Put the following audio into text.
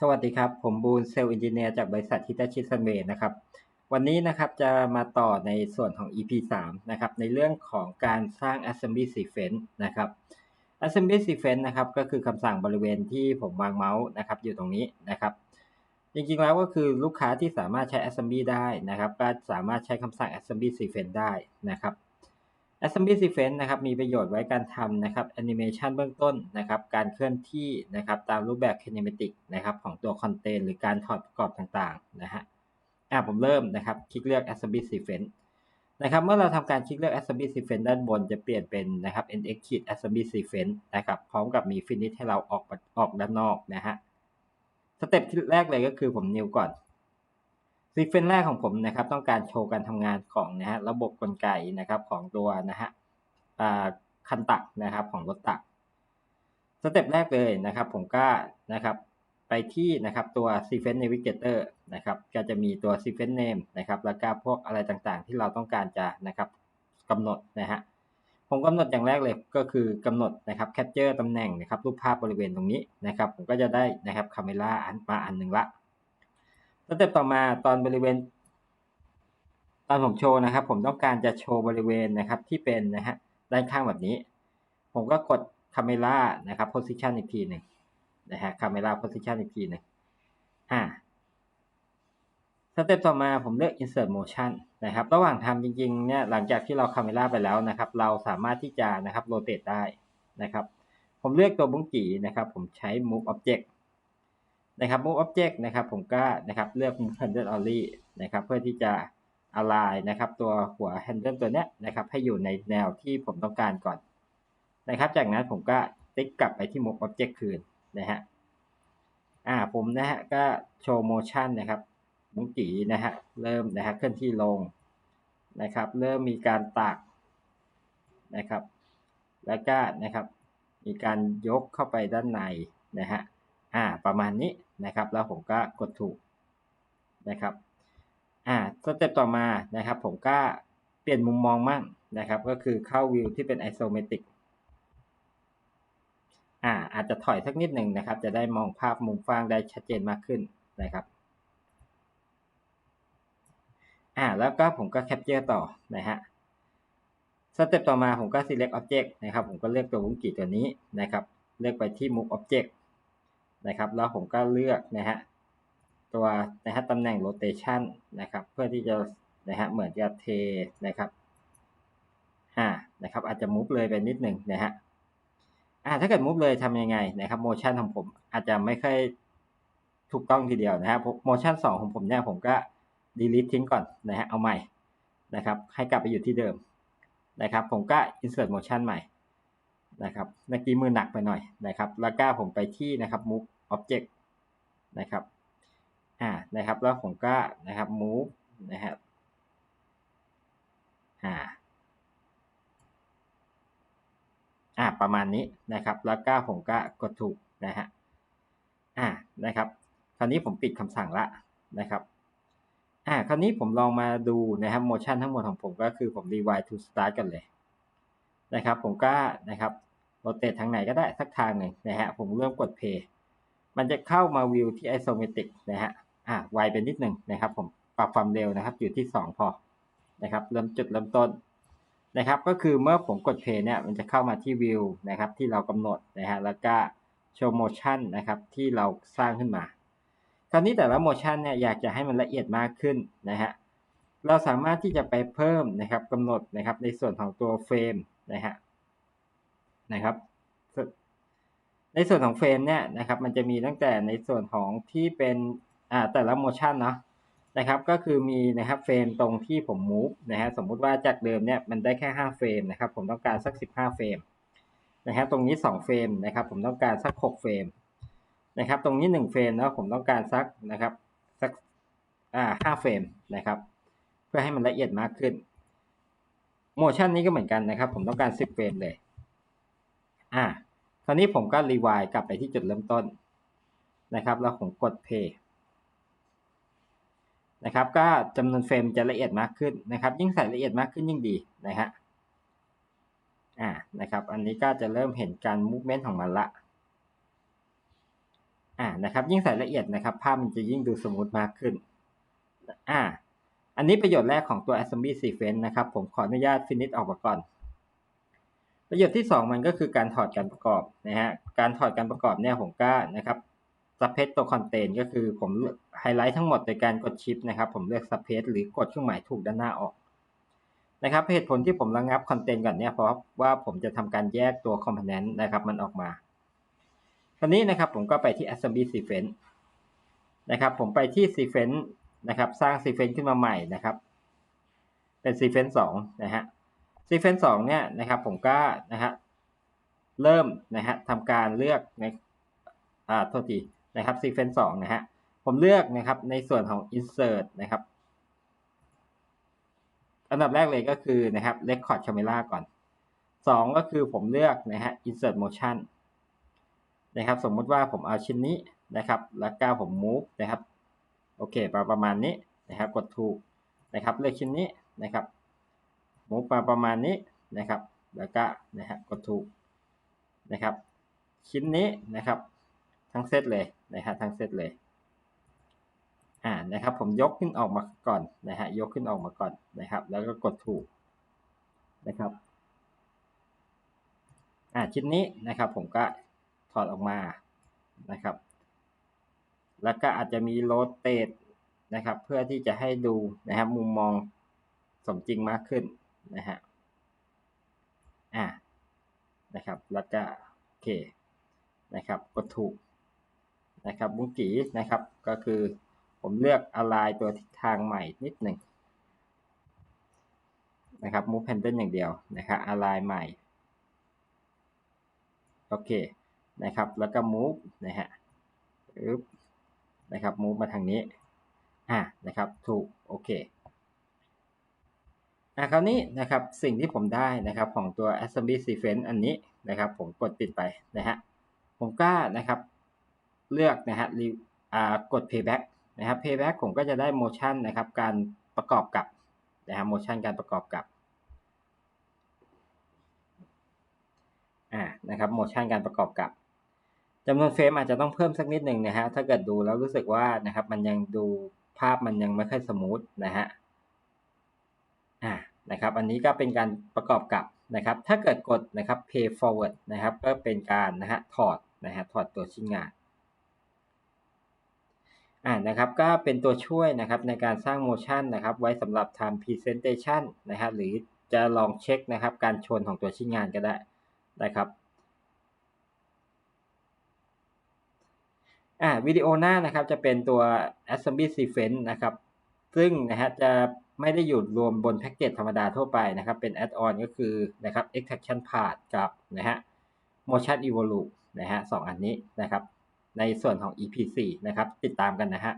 สวัสดีครับ ผมบูนเซลล์อินจิเนียร์จากบริษัทฮิตาชิซันเวนะครับ วันนี้นะครับจะมาต่อในส่วนของ EP 3นะครับ ในเรื่องของการสร้าง Assembly Sequence นะครับ Assembly Sequence นะครับ ก็คือคำสั่งบริเวณที่ผมวางเมาส์นะครับ อยู่ตรงนี้นะครับ จริงๆแล้วก็คือลูกค้าที่สามารถใช้ Assembly ได้นะครับ ก็สามารถใช้คำสั่ง Assembly Sequence ได้นะครับ Assembly Sequence นะครับมีประโยชน์ไว้การทำนะครับแอนิเมชันเบื้องต้นนะครับการเคลื่อนที่นะครับตามรูปแบบ kinematic นะครับของตัวคอนเทนต์หรือการถอดประกอบต่างๆนะฮะอะผมเริ่มนะครับคลิกเลือก Assembly Sequence นะครับเมื่อเราทำการคลิกเลือก Assembly Sequence ด้านบนจะเปลี่ยนเป็นนะครับ NX Assembly Sequence นะครับพร้อมกับมี Finish ให้เราออกออกด้านนอกนะฮะสเต็ปที่แรกเลยก็คือผมนิวก่อน ซีเควนต์แรกของผมนะครับต้องการโชว์การทำงานของนะฮะระบบกลไกนะครับของตัวนะฮะคันตักนะครับของรถตักสเต็ปแรกเลยนะครับผมก็นะครับไปที่นะครับตัว Sequence Navigator นะครับก็จะมีตัว Sequence Name นะครับแล้วก็พวกอะไรต่างๆ ที่เราต้องการจะนะครับกำหนดนะฮะผมกำหนดอย่างแรกเลยก็คือกำหนดนะครับ Capture ตำแหน่งนะครับรูปภาพบริเวณตรงนี้นะครับผมก็จะได้นะครับคาเมล่าอันมาอันหนึ่งละ สเต็ปต่อมาตอนบริเวณ ตอนผมโชว์นะครับ ผมต้องการจะโชว์บริเวณนะครับที่เป็นนะฮะด้านข้างแบบนี้ ผมก็กดคาเมล่านะครับ position อีกทีหนึ่งนะฮะคาเมล่า position อีกทีหนึ่งอ่าสเต็ปต่อมาผมเลือก insert motion นะครับ ระหว่างทำจริงๆเนี่ยหลังจากที่เราคาเมล่าไปแล้วนะครับ เราสามารถที่จะนะครับ rotate ได้นะครับ ผมเลือกตัวบุ้งกีนะครับ ผมใช้ move object นะครับ move object นะครับผมก็นะครับเลือก move handle only นะครับเพื่อที่จะ align นะครับตัวหัว handle ตัวเนี้ยนะครับให้อยู่ในแนวที่ผมต้องการก่อนนะครับ จากนั้นผมก็ติ๊กกลับไปที่ move object คืนนะฮะอ่าผมนะฮะก็โชว์ motion นะครับมุงกีนะฮะเริ่มนะฮะเคลื่อนที่ลงนะครับ เริ่มมีการตักนะครับ แล้วก็นะครับ มีการยกเข้าไปด้านในนะฮะอ่าประมาณนี้ นะครับ แล้วผมก็กดถูกนะครับอ่าสเต็ปต่อมานะครับ ผมก็เปลี่ยนมุมมองมั่งนะครับ ก็คือเข้าวิวที่เป็นไอโซเมตริกอ่าอาจจะถอยสักนิดหนึ่งนะครับ จะได้มองภาพมุมฟ้างได้ชัดเจนมากขึ้นนะครับอ่าแล้วก็ผมก็แคปเจอร์ต่อนะฮะสเต็ปต่อมาผมก็ select object นะครับ ผมก็เลือกตัววงกีตัวนี้นะครับ เลือกไปที่ move object นะครับ แล้วผมก็เลือกนะฮะตัวนะฮะตำแหน่ง rotation นะครับ เพื่อที่จะนะฮะเหมือนกับเทนะครับอ่านะครับ อาจจะ move เลยไปนิดหนึ่งนะฮะอ่าถ้าเกิด move เลยทำยังไงนะครับ motion ของผมอาจจะไม่ค่อยถูกต้องทีเดียวนะครับ motion 2 ของผมเนี่ยผมก็ delete ทิ้งก่อนนะฮะเอาใหม่นะครับ ให้กลับไปอยู่ที่เดิมนะครับ ผมก็ insert motion ใหม่นะครับเมื่อกี้มือหนักไปหน่อยนะครับ แล้วก็ผมไปที่นะครับ move object นะครับอ่านะครับแล้วผมก็นะครับ move นะครับอ่าอ่าประมาณนี้นะครับแล้วก็ผมก็กดถูกนะฮะอ่านะครับ คราวนี้ผมปิดคำสั่งละนะครับอ่าคราวนี้ผมลองมาดูนะครับโมชั่นทั้งหมดของผมก็คือผม rewind to start กันเลยนะครับ ผมก็นะครับโรเตททางไหนก็ได้สักทางหนึ่งนะฮะผมเริ่มกด play มันจะเข้ามาวิวที่ isometric นะฮะอ่าไวไปนิดหนึ่งนะครับ ผมปรับความเร็วนะครับ อยู่ที่ 2 พอนะครับ เริ่มจุดเริ่มต้นนะครับ ก็คือเมื่อผมกด play เนี่ยมันจะเข้ามาที่วิวนะครับ ที่เรากำหนดนะฮะแล้วก็โชว์โมชั่นนะครับ ที่เราสร้างขึ้นมา คราวนี้แต่ละโมชั่นเนี่ยอยากจะให้มันละเอียดมากขึ้นนะฮะเราสามารถที่จะไปเพิ่มนะครับกำหนดนะครับในส่วนของตัวเฟรมนะฮะนะครับ ในส่วนของเฟรมเนี่ยนะครับมันจะมีตั้งแต่ในส่วนของที่เป็นอ่าแต่ละโมชั่นเนาะนะครับก็คือมีนะครับเฟรมตรงที่ผมมูฟนะฮะสมมุติว่าจากเดิมเนี่ยมันได้แค่5เฟรมนะครับผมต้องการสัก 15เฟรมนะครับตรงนี้2เฟรมนะครับผมต้องการสัก6เฟรมนะครับตรงนี้หนึ่งเฟรมแล้วผมต้องการสักนะครับสักอ่าห้าเฟรมนะครับเพื่อให้มันละเอียดมากขึ้นโมชั่นนี้ก็เหมือนกันนะครับ ผมต้องการสิบเฟรมเลยอ่า คราวนี้ผมก็รีวายกลับไปที่จุดเริ่มต้นนะครับแล้วผมกด play นะครับก็จำนวนเฟรมจะละเอียดมากขึ้นนะครับ ยิ่งใส่ละเอียดมากขึ้นยิ่งดีนะฮะอ่านะครับ อันนี้ก็จะเริ่มเห็นการมูฟเมนต์ของมันละอ่านะครับ ยิ่งใส่ละเอียดนะครับ ภาพมันจะยิ่งดูสมูทมากขึ้นอ่าอันนี้ประโยชน์แรกของตัว Assembly Sequence นะครับ ผมขออนุญาต finish ออกมาก่อน ประโยชน์ที่สองมันก็คือการถอดการประกอบนะฮะการถอดการประกอบเนี่ยผมก็นะครับ subpage ตัว content ก็คือผมไฮไลท์ทั้งหมดโดยการกดชิปนะครับ ผมเลือก subpage หรือกดเครื่องหมายถูกด้านหน้าออกนะครับเหตุผลที่ผมระงับ content ก่อนเนี่ยเพราะว่าผมจะทำการแยกตัว component นะครับมันออกมาคราวนี้นะครับผมก็ไปที่ assembly sequence นะครับผมไปที่ sequence นะครับสร้าง sequence ขึ้นมาใหม่นะครับ เป็น sequence สองนะฮะ sequence สองเนี่ยนะครับผมก็นะฮะเริ่มนะฮะทำการเลือกในอ่าโทษทีนะครับ sequence สองนะฮะผมเลือกนะครับในส่วนของ insert นะครับ อันดับแรกเลยก็คือนะครับ record camera ก่อนสองก็คือผมเลือกนะฮะ insert motion นะครับ สมมติว่าผมเอาชิ้นนี้นะครับ แล้วก็ผม move นะครับ โอเคประมาณนี้นะครับ กดถูกนะครับ เลือกชิ้นนี้นะครับ move มาประมาณนี้นะครับ แล้วก็นะฮะกดถูกนะครับ ชิ้นนี้นะครับ ทั้งเซตเลยนะฮะทั้งเซตเลยอ่านะครับ ผมยกขึ้นออกมาก่อนนะฮะยกขึ้นออกมาก่อนนะครับ แล้วก็กดถูกนะครับอ่าชิ้นนี้นะครับ ผมก็ถอดออกมานะครับ แล้วก็อาจจะมีโรเตทนะครับ เพื่อที่จะให้ดูนะครับ มุมมองสมจริงมากขึ้น นะฮะอ่านะครับแล้วก็โอเคนะครับกดถูกนะครับบุ้งกีนะครับก็คือผมเลือกอะไรตัวทิศทางใหม่นิดหนึ่งนะครับ move handle อย่างเดียวนะครับอะไรใหม่โอเคนะครับแล้วก็ move นะฮะปึ๊บนะครับ move มาทางนี้อ่านะครับถูกโอเค อะคราวนี้นะครับสิ่งที่ผมได้นะครับของตัว assembly sequence อันนี้นะครับ ผมกดปิดไปนะฮะผมก็นะครับเลือกนะฮะอ่ากด playback นะครับ playback ผมก็จะได้ motion นะครับ การประกอบกับนะฮะ motion การประกอบกับอ่านะครับ motion การประกอบกับจำนวนเฟรมอาจจะต้องเพิ่มสักนิดหนึ่งนะฮะถ้าเกิดดูแล้วรู้สึกว่านะครับมันยังดูภาพมันยังไม่ค่อยสมูทนะฮะ อ่านะครับอันนี้ก็เป็นการประกอบกับนะครับถ้าเกิดกดนะครับ pay forward นะครับก็เป็นการนะฮะถอดนะฮะถอดตัวชิ้นงานอ่านะครับก็เป็นตัวช่วยนะครับในการสร้าง motion นะครับไว้สำหรับทำ presentation นะฮะหรือจะลองเช็คนะครับการชนของตัวชิ้นงานก็ได้นะครับอ่าวิดีโอหน้านะครับจะเป็นตัว assembly sequence นะครับซึ่งนะฮะจะ ไม่ได้อยู่รวมบนแพ็กเกจธรรมดาทั่วไปนะครับ เป็นแอดออนก็คือนะครับ extraction part กับนะฮะ motion evolve นะฮะสองอันนี้นะครับ ในส่วนของ EP 4 นะครับ ติดตามกันนะฮะ